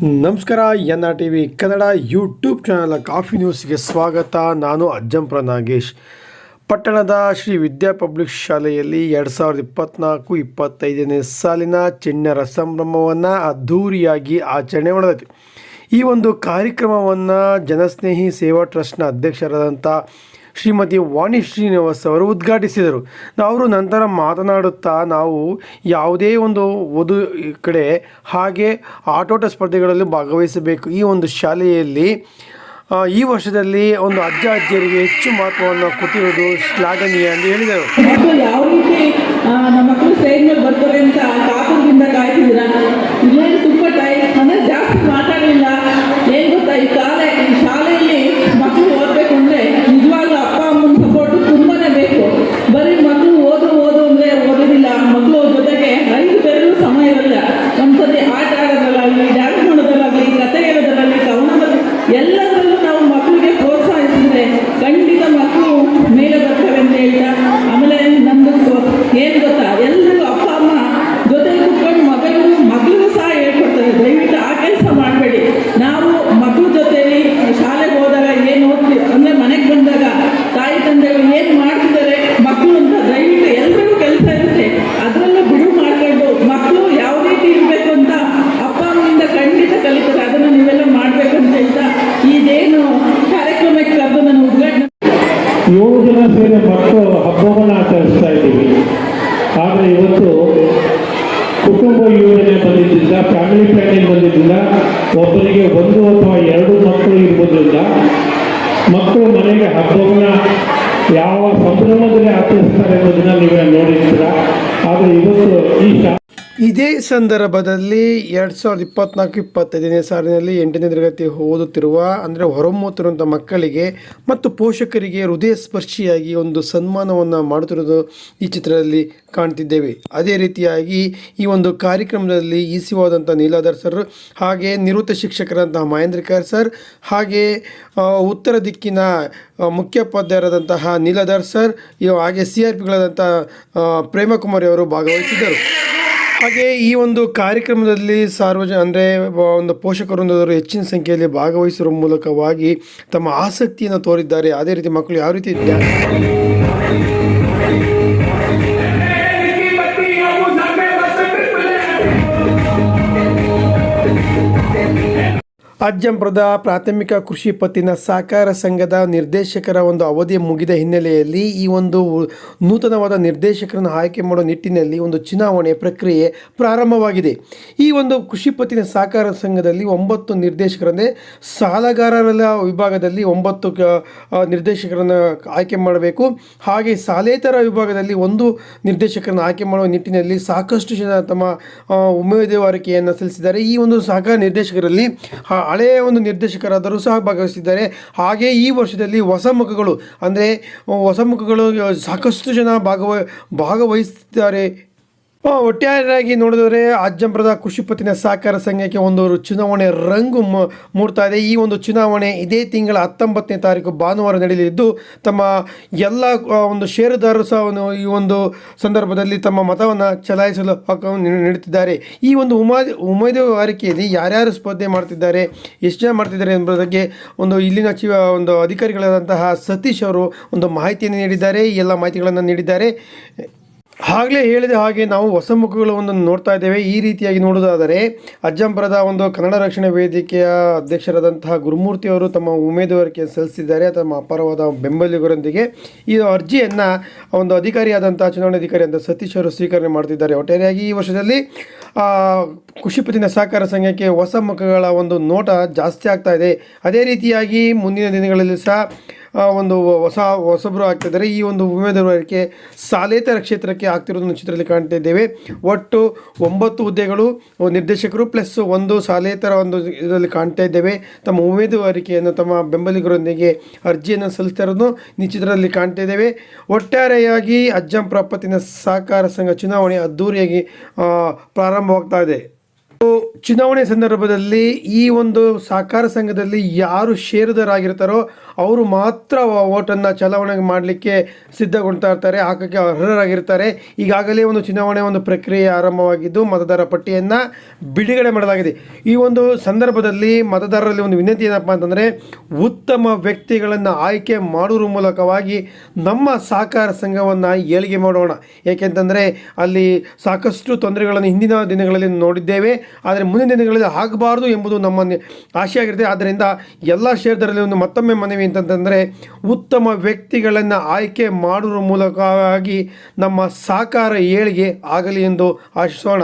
ನಮಸ್ಕಾರ, N R T V Kannada YouTube channel coffee ನ್ಯೂಸ್ಗೆ ಸ್ವಾಗತ. ನಾನು ಅಜ್ಜಂಪುರ ನಾಗೇಶ್. ಪಟ್ಟಣದ ಶ್ರೀ ವಿದ್ಯಾ ಪಬ್ಲಿಕ್ ಶಾಲೆಯಲ್ಲಿ ಎರಡು ಸಾವಿರದ ಇಪ್ಪತ್ತ್ನಾಲ್ಕು ಇಪ್ಪತ್ತೈದನೇ ಸಾಲಿನ ಚಿಣ್ಣರ ಸಂಭ್ರಮವನ್ನು ಅದ್ಧೂರಿಯಾಗಿ ಆಚರಣೆ ಮಾಡಲಾಯಿತು ಈ ಒಂದು ಕಾರ್ಯಕ್ರಮವನ್ನು ಜನಸ್ನೇಹಿ ಸೇವಾ ಟ್ರಸ್ಟ್ನ ಅಧ್ಯಕ್ಷರಾದಂಥ ಶ್ರೀಮತಿ ವಾಣಿ ಶ್ರೀನಿವಾಸ್ ಅವರು ಉದ್ಘಾಟಿಸಿದರು. ಅವರು ನಂತರ ಮಾತನಾಡುತ್ತಾ, ನಾವು ಯಾವುದೇ ಒಂದು ಓದು ಕಡೆ ಹಾಗೆ ಆಟೋಟ ಸ್ಪರ್ಧೆಗಳಲ್ಲಿ ಭಾಗವಹಿಸಬೇಕು. ಈ ಒಂದು ಶಾಲೆಯಲ್ಲಿ ಈ ವರ್ಷದಲ್ಲಿ ಒಂದು ಅಜ್ಜ ಅಜ್ಜಿಯರಿಗೆ ಹೆಚ್ಚು ಮಹತ್ವವನ್ನು ಕೊಟ್ಟಿರುವುದು ಶ್ಲಾಘನೀಯ ಎಂದು ಹೇಳಿದರು. ಯಾವ ನಮ್ಮ ಮಕ್ಕಳು ಸ್ಟೇಜ್ ಮೇಲೆ ಬರ್ತಾರೆ ಅಂತ ಕಾಪುರದಿಂದ ಕಾಯ್ತಿದ್ದೀರಾ? ತುಂಬ ಟೈಮ್ ಅಂದರೆ ಜಾಸ್ತಿ ಮಾತಾಡಲಿಲ್ಲ. ಕುಟುಂಬ ಯೋಜನೆ ಬಂದಿದ್ದರಿಂದ ಫ್ಯಾಮಿಲಿ ಪ್ಲಾನಿಂಗ್ ಬಂದಿದ್ದರಿಂದ ಒಬ್ಬರಿಗೆ ಒಂದು ಅಥವಾ ಎರಡು ಮಕ್ಕಳು ಇರ್ಬೋದ್ರಿಂದ ಮಕ್ಕಳು ಮನೆಗೆ ಹಬ್ಬವನ್ನು ಯಾವ ಸಂಭ್ರಮದಲ್ಲಿ ಆಚರಿಸ್ತಾರೆ ಅನ್ನೋದನ್ನ ನೀವೇ ನೋಡಿರ್ತೀರ? ಆದರೆ ಇವತ್ತು ಈ ಇದೇ ಸಂದರ್ಭದಲ್ಲಿ ಎರಡು ಸಾವಿರದ ಇಪ್ಪತ್ನಾಲ್ಕು, ಇಪ್ಪತ್ತೈದನೇ ಸಾಲಿನಲ್ಲಿ ಎಂಟನೇ ತರಗತಿ ಓದುತ್ತಿರುವ, ಅಂದರೆ ಹೊರಹೊಮ್ಮುತ್ತಿರುವಂಥ ಮಕ್ಕಳಿಗೆ ಮತ್ತು ಪೋಷಕರಿಗೆ ಹೃದಯ ಸ್ಪರ್ಶಿಯಾಗಿ ಒಂದು ಸನ್ಮಾನವನ್ನು ಮಾಡುತ್ತಿರುವುದು ಈ ಚಿತ್ರದಲ್ಲಿ ಕಾಣ್ತಿದ್ದೇವೆ. ಅದೇ ರೀತಿಯಾಗಿ ಈ ಒಂದು ಕಾರ್ಯಕ್ರಮದಲ್ಲಿ ಈಸಿವಾದಂಥ ನೀಲಾಧರ್ ಸರ್, ಹಾಗೆ ನಿವೃತ್ತ ಶಿಕ್ಷಕರಂತಹ ಮಹೇಂದ್ರಕರ್ ಸರ್, ಹಾಗೆ ಉತ್ತರ ದಿಕ್ಕಿನ ಮುಖ್ಯೋಪಾಧ್ಯಾಯರಾದಂತಹ ನೀಲಾಧರ್ ಸರ್, ಹಾಗೆ ಸಿ ಆರ್ ಪಿಗಳಾದಂಥ ಪ್ರೇಮಕುಮಾರಿ ಅವರು ಭಾಗವಹಿಸಿದ್ದರು. ಹಾಗೆ ಈ ಒಂದು ಕಾರ್ಯಕ್ರಮದಲ್ಲಿ ಸಾರ್ವಜನ ಅಂದರೆ ಒಂದು ಪೋಷಕರೊಂದವರು ಹೆಚ್ಚಿನ ಸಂಖ್ಯೆಯಲ್ಲಿ ಭಾಗವಹಿಸುವ ಮೂಲಕವಾಗಿ ತಮ್ಮ ಆಸಕ್ತಿಯನ್ನು ತೋರಿದ್ದಾರೆ. ಅದೇ ರೀತಿ ಮಕ್ಕಳು ಯಾವ ರೀತಿ ಅಜ್ಜಂಪುರದ ಪ್ರಾಥಮಿಕ ಕೃಷಿ ಪತ್ತಿನ ಸಹಕಾರ ಸಂಘದ ನಿರ್ದೇಶಕರ ಒಂದು ಅವಧಿ ಮುಗಿದ ಹಿನ್ನೆಲೆಯಲ್ಲಿ ಈ ಒಂದು ನೂತನವಾದ ನಿರ್ದೇಶಕರನ್ನು ಆಯ್ಕೆ ಮಾಡುವ ನಿಟ್ಟಿನಲ್ಲಿ ಒಂದು ಚುನಾವಣೆ ಪ್ರಕ್ರಿಯೆ ಪ್ರಾರಂಭವಾಗಿದೆ. ಈ ಒಂದು ಕೃಷಿ ಪತ್ತಿನ ಸಹಕಾರ ಸಂಘದಲ್ಲಿ ಒಂಬತ್ತು ನಿರ್ದೇಶಕರನ್ನೇ ಸಾಲಗಾರರ ವಿಭಾಗದಲ್ಲಿ ಒಂಬತ್ತು ನಿರ್ದೇಶಕರನ್ನು ಆಯ್ಕೆ ಮಾಡಬೇಕು. ಹಾಗೆ ಸಾಲೇತರ ವಿಭಾಗದಲ್ಲಿ ಒಂದು ನಿರ್ದೇಶಕರನ್ನು ಆಯ್ಕೆ ಮಾಡುವ ನಿಟ್ಟಿನಲ್ಲಿ ಸಾಕಷ್ಟು ಜನ ತಮ್ಮ ಉಮೇದುವಾರಿಕೆಯನ್ನು ಸಲ್ಲಿಸಿದ್ದಾರೆ. ಈ ಒಂದು ಸಹಕಾರ ನಿರ್ದೇಶಕರಲ್ಲಿ ಹಳೆಯ ಒಂದು ನಿರ್ದೇಶಕರಾದರೂ ಸಹ ಭಾಗವಹಿಸಿದ್ದಾರೆ. ಹಾಗೆ ಈ ವರ್ಷದಲ್ಲಿ ಹೊಸ ಮುಖಗಳು ಅಂದರೆ ಹೊಸ ಮುಖಗಳು ಸಾಕಷ್ಟು ಜನ ಭಾಗವ ಭಾಗವಹಿಸಿದ್ದಾರೆ ಒಟ್ಟಾರೆಯಾಗಿ ನೋಡಿದರೆ ಅಜ್ಜಂಪುರದ ಕೃಷಿ ಪತ್ತಿನ ಸಹಕಾರ ಸಂಘಕ್ಕೆ ಒಂದು ಚುನಾವಣೆ ರಂಗು ಮೂಡ್ತಾ ಇದೆ. ಈ ಒಂದು ಚುನಾವಣೆ ಇದೇ ತಿಂಗಳ ಹತ್ತೊಂಬತ್ತನೇ ತಾರೀಕು ಭಾನುವಾರ ನಡೆಯಲಿದ್ದು, ತಮ್ಮ ಎಲ್ಲ ಒಂದು ಷೇರುದಾರರು ಸಹ ಈ ಒಂದು ಸಂದರ್ಭದಲ್ಲಿ ತಮ್ಮ ಮತವನ್ನು ಚಲಾಯಿಸಲು ಹಕ್ಕನ್ನು ನೀಡುತ್ತಿದ್ದಾರೆ. ಈ ಒಂದು ಉಮಾ ಉಮೇದುವಾರಿಕೆಯಲ್ಲಿ ಯಾರ್ಯಾರು ಸ್ಪರ್ಧೆ ಮಾಡ್ತಿದ್ದಾರೆ, ಎಷ್ಟು ಜನ ಮಾಡ್ತಿದ್ದಾರೆ ಎಂಬುದಕ್ಕೆ ಒಂದು ಇಲ್ಲಿನ ಚಿ ಒಂದು ಅಧಿಕಾರಿಗಳಾದಂತಹ ಸತೀಶ್ ಅವರು ಒಂದು ಮಾಹಿತಿಯನ್ನು ನೀಡಿದ್ದಾರೆ. ಎಲ್ಲ ಮಾಹಿತಿಗಳನ್ನು ನೀಡಿದ್ದಾರೆ. ಆಗಲೇ ಹೇಳಿದ ಹಾಗೆ ನಾವು ಹೊಸ ಮುಖಗಳನ್ನು ನೋಡ್ತಾ ಇದ್ದೇವೆ. ಈ ರೀತಿಯಾಗಿ ನೋಡುವುದಾದರೆ ಅಜ್ಜಂಪುರದ ಒಂದು ಕನ್ನಡ ರಕ್ಷಣೆ ವೇದಿಕೆಯ ಅಧ್ಯಕ್ಷರಾದಂತಹ ಗುರುಮೂರ್ತಿ ಅವರು ತಮ್ಮ ಉಮೇದುವಾರಿಕೆ ಸಲ್ಲಿಸಿದ್ದಾರೆ. ತಮ್ಮ ಅಪಾರವಾದ ಬೆಂಬಲಿಗರೊಂದಿಗೆ ಈ ಅರ್ಜಿಯನ್ನು ಒಂದು ಅಧಿಕಾರಿಯಾದಂತಹ ಚುನಾವಣಾಧಿಕಾರಿ ಅಂತ ಸತೀಶ್ ಅವರು ಸ್ವೀಕರಣೆ ಮಾಡ್ತಿದ್ದಾರೆ. ಒಟ್ಟಾರೆಯಾಗಿ ಈ ವರ್ಷದಲ್ಲಿ ಕೃಷಿಪತಿನ ಕೃಷಿ ಸಹಕಾರ ಸಂಘಕ್ಕೆ ಹೊಸ ಮುಖಗಳ ಒಂದು ನೋಟ ಜಾಸ್ತಿ ಆಗ್ತಾ ಇದೆ. ಅದೇ ರೀತಿಯಾಗಿ ಮುಂದಿನ ದಿನಗಳಲ್ಲಿ ಸಹ ಒಂದು ಹೊಸ ಹೊಸಬ್ರು ಆಗ್ತಿದ್ದಾರೆ ಈ ಒಂದು ಉಮೇದುವಾರಿಕೆ ಸಾಲೇತರ ಕ್ಷೇತ್ರಕ್ಕೆ ಆಗ್ತಿರೋದನ್ನು ಚಿತ್ರದಲ್ಲಿ ಕಾಣ್ತಾ ಇದ್ದೇವೆ. ಒಟ್ಟು ಒಂಬತ್ತು ಹುದ್ದೆಗಳು ನಿರ್ದೇಶಕರು ಪ್ಲಸ್ ಒಂದು ಸಾಲೇತರ ಒಂದು ಇದರಲ್ಲಿ ಕಾಣ್ತಾ ಇದ್ದೇವೆ. ತಮ್ಮ ಉಮೇದುವಾರಿಕೆಯನ್ನು ತಮ್ಮ ಬೆಂಬಲಿಗರೊಂದಿಗೆ ಅರ್ಜಿಯನ್ನು ಸಲ್ಲಿಸ್ತಾ ಇರೋದು ಈ ಚಿತ್ರದಲ್ಲಿ ಕಾಣ್ತಾ ಇದ್ದೇವೆ. ಒಟ್ಟಾರೆಯಾಗಿ ಅಜ್ಜಂ ಪ್ರಾಪತ್ತಿನ ಸಹಕಾರ ಸಂಘ ಚುನಾವಣೆ ಅದ್ಧೂರಿಯಾಗಿ ಪ್ರಾರಂಭವಾಗ್ತಾ ಇದೆ. ಚುನಾವಣೆ ಸಂದರ್ಭದಲ್ಲಿ ಈ ಒಂದು ಸಹಕಾರ ಸಂಘದಲ್ಲಿ ಯಾರು ಷೇರುದಾರಾಗಿರ್ತಾರೋ ಅವರು ಮಾತ್ರ ಓಟನ್ನು ಚಲಾವಣೆ ಮಾಡಲಿಕ್ಕೆ ಸಿದ್ಧಗೊಳ್ತಾ ಇರ್ತಾರೆ, ಹಾಕೋಕ್ಕೆ ಅರ್ಹರಾಗಿರ್ತಾರೆ. ಈಗಾಗಲೇ ಒಂದು ಚುನಾವಣೆ ಒಂದು ಪ್ರಕ್ರಿಯೆ ಆರಂಭವಾಗಿದ್ದು ಮತದಾರ ಪಟ್ಟಿಯನ್ನು ಬಿಡುಗಡೆ ಮಾಡಲಾಗಿದೆ. ಈ ಒಂದು ಸಂದರ್ಭದಲ್ಲಿ ಮತದಾರರಲ್ಲಿ ಒಂದು ವಿನಂತಿ ಏನಪ್ಪ ಅಂತಂದರೆ, ಉತ್ತಮ ವ್ಯಕ್ತಿಗಳನ್ನು ಆಯ್ಕೆ ಮಾಡುವ ಮೂಲಕವಾಗಿ ನಮ್ಮ ಸಹಕಾರ ಸಂಘವನ್ನು ಏಳಿಗೆ ಮಾಡೋಣ. ಏಕೆಂತಂದರೆ, ಅಲ್ಲಿ ಸಾಕಷ್ಟು ತೊಂದರೆಗಳನ್ನು ಹಿಂದಿನ ದಿನಗಳಲ್ಲಿ ನೋಡಿದ್ದೇವೆ. ಆದರೆ ಮುಂದಿನ ದಿನಗಳಲ್ಲಿ ಆಗಬಾರ್ದು ಎಂಬುದು ನಮ್ಮ ಆಶೆ ಆಶೆಯಾಗಿರುತ್ತೆ ಆದ್ದರಿಂದ ಎಲ್ಲ ಕ್ಷೇತ್ರದಲ್ಲಿ ಒಂದು ಮತ್ತೊಮ್ಮೆ ಮನವಿ ಅಂತಂತಂದರೆ, ಉತ್ತಮ ವ್ಯಕ್ತಿಗಳನ್ನು ಆಯ್ಕೆ ಮಾಡುವ ಮೂಲಕವಾಗಿ ನಮ್ಮ ಸಾಕಾರ ಏಳಿಗೆ ಆಗಲಿ ಎಂದು ಆಶಿಸೋಣ.